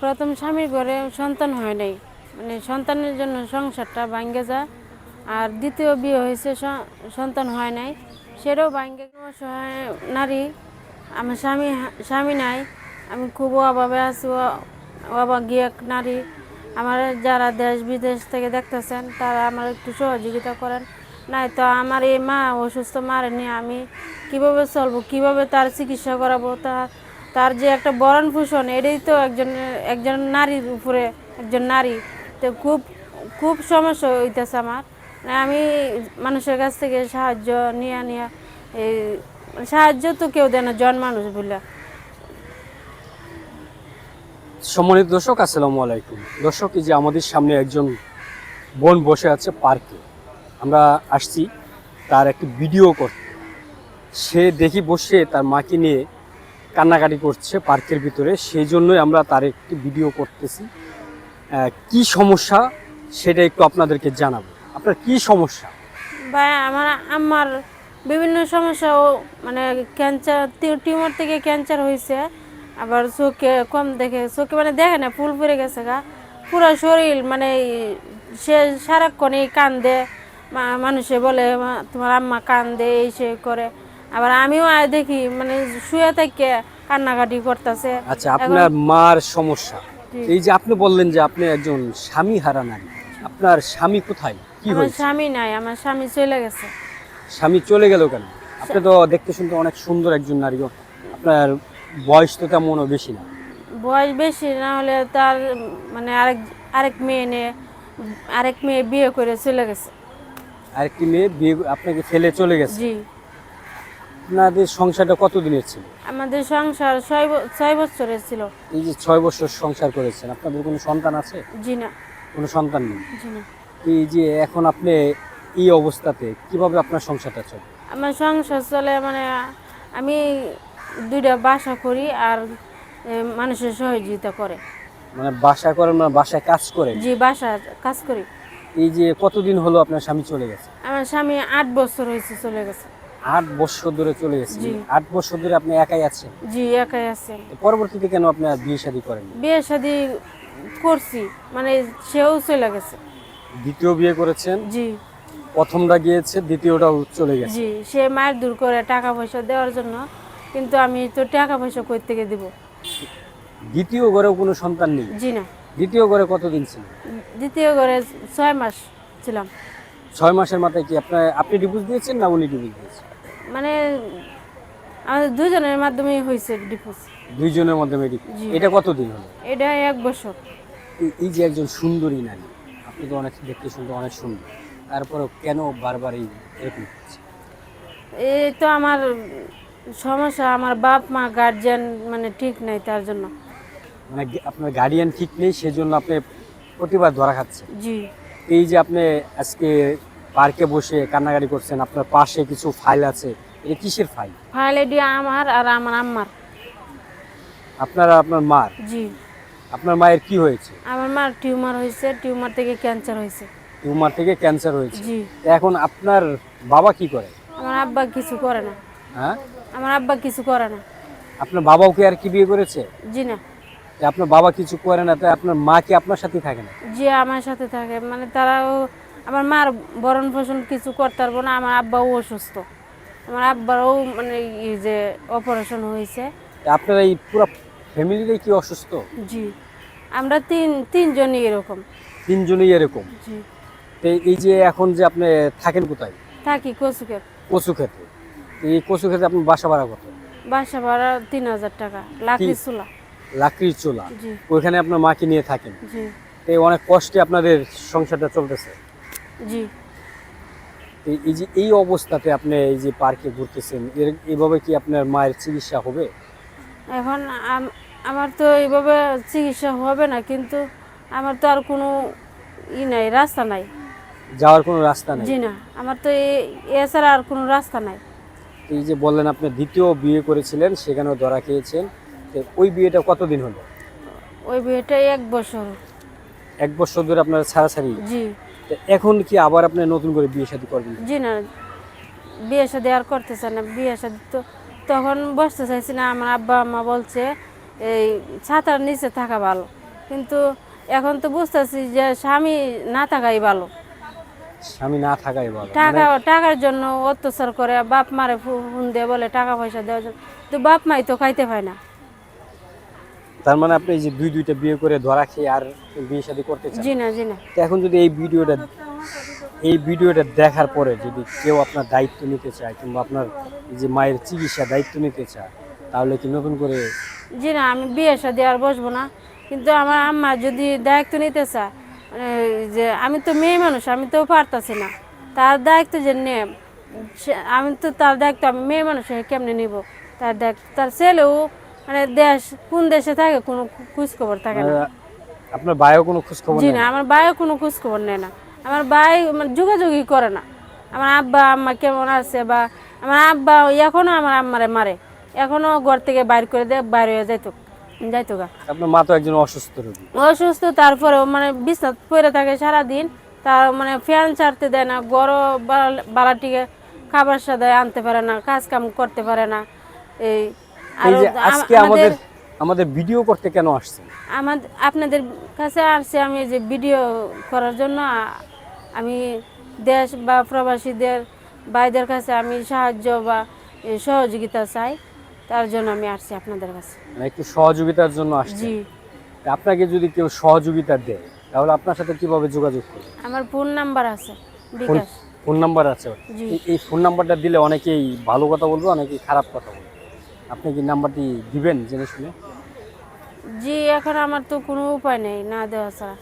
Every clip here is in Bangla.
প্রথম স্বামীর ঘরে সন্তান হয় নাই। মানে সন্তানের জন্য সংসারটা ভাঙ্গে যায়। আর দ্বিতীয় বিয়ে হয়েছে সন্তান হয় নাই। সেটাও ভাঙ্গে অসহায় নারী, আমার স্বামী স্বামী নাই। আমি খুব অভাবে আছি অভাগী এক নারী। আমার যারা দেশ বিদেশ থেকে দেখতেছেন, তারা আমার একটু সহযোগিতা করেন। নাই তো আমার এই মা অসুস্থ মারে নিয়ে আমি কীভাবে চলবো, কীভাবে তার চিকিৎসা করাবো, তার তার যে একটা বরণ পোষণ এটাই তো একজন একজন নারীর উপরে, একজন নারী। তো খুব খুব সমস্যা হইতেছে আমার। মানে আমি মানুষের কাছ থেকে সাহায্য নিয়ে নিয়ে, এই সাহায্য তো কেউ দেয় না, জন মানুষ বলে। সম্মানিত দর্শক, আসসালামু আলাইকুম। দর্শক, এই যে আমাদের সামনে একজন বোন বসে আছে পার্কে। আমরা আসছি, তার একটি ভিডিও করতে। সে দেখি বসে তার মাকে নিয়ে কান্নাকাটি করছে পার্কের ভিতরে। সেই জন্যই আমরা তার একটি ভিডিও করতেছি। কি সমস্যা সেটা একটু আপনাদেরকে জানাব। আপনার কি সমস্যা? বা আমার আমার বিভিন্ন সমস্যা। ও মানে ক্যান্সার টিউমার থেকে ক্যান্সার হয়েছে। আবার চোখে কম দেখে, চোখে মানে দেখে না, ফুল পড়ে গেছে গা। পুরো শরীর মানে সে সারাক্ষণই কান্দে। মা- মানুষে বলে তোমার আম্মা কান্দে, এই সে করে। আবার আমিও দেখি মানে শুয়ে থেকে কান্নাকাটি করতেছে। আচ্ছা আপনার মার সমস্যা। এই যে আপনি বললেন যে আপনি একজন স্বামী হারা নারী আপনার স্বামী কোথায়? কি হয়েছে? স্বামী নাই আমার স্বামী চলে গেছে। স্বামী চলে গেল কেন? আপনি তো দেখতে শুনতে অনেক সুন্দর একজন নারী আপনার বয়স তো তেমনও বেশি না। বয়স বেশি না হলে তার মানে আরেক আরেক মেয়ে নিয়ে আরেক মেয়ে বিয়ে করে চলে গেছে। আরেকটি মেয়ে বিয়ে আপনাকে ফেলে চলে গেছে। জি। আপনাদের সংসারটা কতদিনের ছিল? আমাদের সংসার ছয় ব- ছয় বছরের ছিল। এই যে ছয় বছর সংসার করেছেন আপনাদের কোনো সন্তান আছে? জি না। কোনো সন্তান নেই? জি না। এই যে এখন আপনি এই অবস্থাতে কীভাবে আপনার সংসারটা চলে? আমার সংসার চলে মানে আমি দুইটা বাসা করি আর এ, মানুষের সহযোগিতা করে। মানে বাসা করেন মানে বাসায় কাজ করেন? জি বাসা কাজ করি। এই যে কতদিন হলো আপনার স্বামী চলে গেছে? আমার স্বামী আট বছর হয়েছে চলে গেছে। আট বছর ধরে চলে গেছে আট বছর ধরে আপনি একাই আছেন? জি একাই আছেন। পরবর্তীতে কেন আপনার বিয়ে শাদী করেন বিয়ে শাদি করছি মানে সেও চলে গেছে। দ্বিতীয় বিয়ে করেছেন? জি। প্রথমটা গিয়েছে দ্বিতীয়টাও চলে গেছে। জি সে মায়ের দূর করে টাকা পয়সা দেওয়ার জন্য কিন্তু আমি তো টাকা পয়সা কই থেকে দিব? দ্বিতীয় ঘরেও কোনো সন্তান নেই? জি না। দ্বিতীয় ঘরে কতদিন ছিল দ্বিতীয় ঘরে ছয় মাস ছিলাম। ছয় মাসের মাথায় কি আপনার আপনি ডিভোর্স দিয়েছেন না উনি ডিভোর্স দিয়েছেন? মানে আমাদের দুজনের মাধ্যমে হয়েছে ডিভোর্স দুইজনের মাধ্যমে জি। এটা কতদিন হলো? এটা এক বছর। এই- যে একজন সুন্দরী নারী আপনি তো অনেক দেখতে শুনতে অনেক সুন্দর। তারপরেও কেন বারবার এই এরকম হচ্ছে? এই তো আমার সমস্যা আমার বাপ মা গার্জিয়ান মানে ঠিক নাই তার জন্য। মানে আপনার গার্ডিয়ান ঠিক নেই সেজন্য আপনি প্রতিবার ধরা খাচ্ছে জি। এই যে আপনি আজকে পার্কে বসে কান্নাকাটি করছেন আপনার পাশে কিছু ফাইল আছে এটা কিসের ফাইল? ফাইল এডি আমার আর আমার আম্মার। আপনার আপনার মার? জি। আপনার মায়ের কি হয়েছে? আমার মার টিউমার হয়েছে টিউমার থেকে ক্যান্সার হয়েছে। টিউমার থেকে ক্যান্সার হয়েছে। জি। এখন আপনার বাবা কি করে? আমার আব্বা কিছু করে না। হ্যাঁ? আমার আব্বা কিছু করে না। আপনার বাবাও কি আর কি বিয়ে করেছে? জি না। আপনার বাবা কিছু করে না তাই আপনার মা কি আপনার সাথে থাকে না? যে আমার সাথে থাকে। মানে তারাও আমার মার বরণ পোষণ কিছু করতে পারব না আমার আব্বাও অসুস্থ। আমার আব্বারও মানে এই যে অপারেশন হয়েছে। আপনার এই পুরো ফ্যামিলিটাই কি অসুস্থ? জি আমরা তিন তিনজনই এরকম। তিনজনই এরকম? জি। তো এই যে এখন যে আপনি থাকেন কোথায়? থাকি কচুকের কচু খেতে এই কচু খেতে আপনার বাসা ভাড়া কত? বাসা ভাড়া তিন হাজার টাকা লাকড়ি চুলা। লাকড়ির চোলা। জি। ওইখানে আপনার মাকে নিয়ে থাকেন। জি। তো এই অনেক কষ্টে আপনাদের সংসারটা চলতেছে। জি। এই যে এই অবস্থাতে আপনি এই যে পার্কে ঘুরতেছেন এর এইভাবে কি আপনার মায়ের চিকিৎসা হবে? এখন আমার তো এইভাবে চিকিৎসা হবে না কিন্তু আমার তো আর কোনো ই নাই রাস্তা নাই। যাওয়ার কোনো রাস্তা নেই? জি না আমার তো এছাড়া আর কোনো রাস্তা নাই। এই যে বললেন আপনি দ্বিতীয় বিয়ে করেছিলেন সেখানেও ধরা খেয়েছেন তো ওই বিয়েটা কতদিন হলো? ওই বিয়েটা এক বছর। এক বছর ধরে আপনার ছাড়াছাড়ি? জি। এখন কি আবার আপনি নতুন করে বিয়ে শাদী করবেন? জি না বিয়ে শাদি আর করতেছে না বিয়ে শাদি তো তখন বসতে চাইছি না আমার আব্বা আম্মা বলছে এই ছাতার নিচে থাকা ভালো। কিন্তু এখন তো বুঝতেছি যে স্বামী না থাকাই ভালো। স্বামী না থাকাই ভালো। টাকা মানে টাকার জন্য অত্যাচার করে বাপ মারে ফোন দিয়ে বলে টাকা পয়সা দেওয়ার জন্য। তো বাপ মাই তো খাইতে পায় না। তার মানে আপনি এই যে দুই দুইটা বিয়ে করে ধরা খেয়ে আর বিয়ে শাদী করতে চান? জি না জি না। তো এখন যদি এই ভিডিওটা এই ভিডিওটা দেখার পরে যদি কেউ আপনার দায়িত্ব নিতে চায় কিংবা আপনার যে মায়ের চিকিৎসা দায়িত্ব নিতে চায় তাহলে কি নতুন করে জি না আমি বিয়ে শাদি আর বসবো না। কিন্তু আমার আম্মা যদি দায়িত্ব নিতে চায় মানে যে আমি তো মেয়ে মানুষ আমি তো পারতাছি না। তার দায়িত্ব যে নে আমি তো তার দায়িত্ব আমি মেয়ে মানুষ কেমনে নিব? তার দায়িত্ব তার ছেলেও মানে দেশ কোন দেশে থাকে কোনো খোঁজ খবর থাকে না। আপনার ভাইও কোনো খোঁজ খবর জি না আমার ভাইও কোনো খোঁজ খবর নেয় না। আমার ভাই মানে যোগাযোগই করে না। আমার আব্বা আম্মা কেমন আছে বা আমার আব্বা এখনও আমার আম্মারে মারে। এখনও ঘর থেকে বাইর করে দেয় বাইর হয়ে যাইতো যাইতো গা। আপনার মা তো একজন অসুস্থ রোগী। অসুস্থ তারপরেও মানে বিছনাত পড়ে থাকে সারাদিন। তার মানে ফ্যান ছাড়তে দেয় না গরম বালাটিকে খাবার সাথে আনতে পারে না কাজ কাম করতে পারে না। এই এই আর যে আজকে আমাদের আমাদের ভিডিও করতে কেন আসছেন? আমাদের আপনাদের কাছে আসছে আমি যে ভিডিও করার জন্য আমি দেশ বা প্রবাসীদের ভাইদের কাছে আমি সাহায্য বা সহযোগিতা চাই তার জন্য আমি আসছি আপনাদের কাছে। মানে একটু সহযোগিতার জন্য আসছি জি। আপনাকে যদি কেউ সহযোগিতা দেয় তাহলে আপনার সাথে কীভাবে যোগাযোগ করবে? আমার ফোন নাম্বার আছে ফোন বিকাশ। ফোন নাম্বার আছে। এই ফোন নাম্বারটা দিলে অনেকেই ভালো কথা বলবে অনেকেই খারাপ কথা বলবে। আপনি কি নাম্বারটি দিবেন জেনে শুনে? জি এখন আমার তো কোনো উপায় নেই না দেওয়া ছাড়া।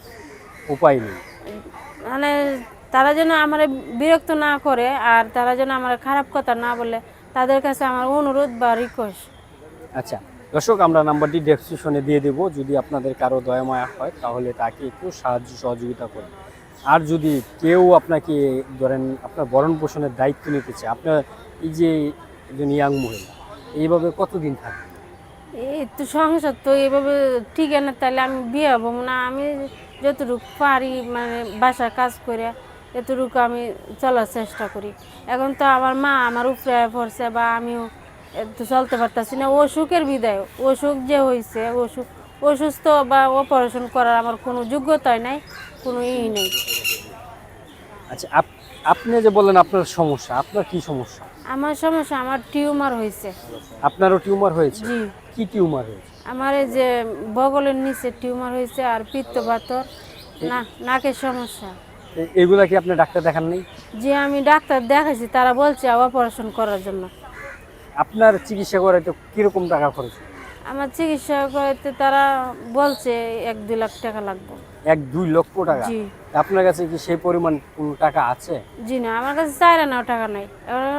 উপায় নেই। মানে তারা যেন আমার বিরক্ত না করে আর তারা যেন আমার খারাপ কথা না বলে তাদের কাছে আমার অনুরোধ বা রিকোয়েস্ট আচ্ছা দর্শক আমরা নাম্বারটি ডেসক্রিপশনে দিয়ে দেবো। যদি আপনাদের কারও দয়া মায়া হয় তাহলে তাকে একটু সাহায্য সহযোগিতা করুন। আর যদি কেউ আপনাকে ধরেন আপনার ভরণ পোষণের দায়িত্ব নিতে চায় আপনার এই যে একজন ইয়াং মহিলা এইভাবে কতদিন থাকবে? এই তো সংসার তো এইভাবে ঠিক না তাহলে আমি বিয়ে হব না। আমি যতটুকু পারি মানে বাসার কাজ করে এতটুকু আমি চলার চেষ্টা করি। এখন তো আমার মা আমার উপরে পড়ছে বা আমিও একটু চলতে পারতাছি না। অসুখের বিদায় অসুখ যে হয়েছে অসুখ অসুস্থ বা অপারেশন করার আমার কোনো যোগ্যতাই নাই কোনো ই নেই। আচ্ছা আপ- আপনি যে বললেন আপনার সমস্যা আপনার কি সমস্যা? আমার সমস্যা আমার টিউমার হয়েছে। আপনারও টিউমার হয়েছে? জি। কি টিউমার হয়েছে? আমার এই যে বগলের নিচে টিউমার হয়েছে আর পিত্ত পাথর না নাকের সমস্যা। এগুলা কি আপনি ডাক্তার দেখান নেই? যে আমি ডাক্তার দেখাইছি তারা বলছে অপারেশন করার জন্য। আপনার চিকিৎসা করে তো কীরকম টাকা খরচ? আমার চিকিৎসা করাতে তারা বলছে এক দুই লাখ টাকা লাগবে। এক দুই লক্ষ টাকা। জি। আপনার কাছে কি সেই পরিমাণ কোনো টাকা আছে? জি না আমার কাছে চাই নাও টাকা নাই।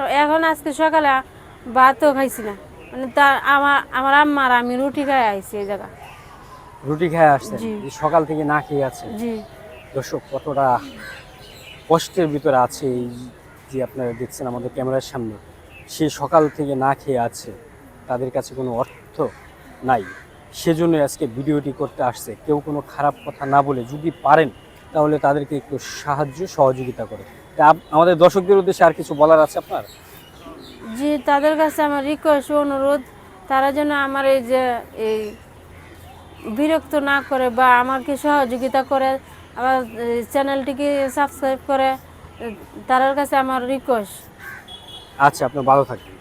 এখন- আজকে সকালে ভাতও খাইছি না। মানে তার আমার আমার আম্মার আমি রুটি খাই আইছি এই জায়গা। রুটি খেয়ে জি। এই সকাল থেকে না খেয়ে আছে জি। দর্শক কতটা কষ্টের ভিতরে আছে এই যে আপনারা দেখছেন আমাদের ক্যামেরার সামনে। সে সকাল থেকে না খেয়ে আছে তাদের কাছে কোনো অর্থ নাই। সেজন্য আজকে ভিডিওটি করতে আসছে। কেউ কোনো খারাপ কথা না বলে যদি পারেন তাহলে তাদেরকে একটু সাহায্য সহযোগিতা করে তা আমাদের দর্শকদের উদ্দেশ্যে আর কিছু বলার আছে আপনার? জি তাদের কাছে আমার রিকোয়েস্ট অনুরোধ তারা যেন আমার এই যে এই বিরক্ত না করে বা আমাকে সহযোগিতা করে আমার চ্যানেলটিকে সাবস্ক্রাইব করে তার কাছে আমার রিকোয়েস্ট আচ্ছা আপনার ভালো থাকবেন।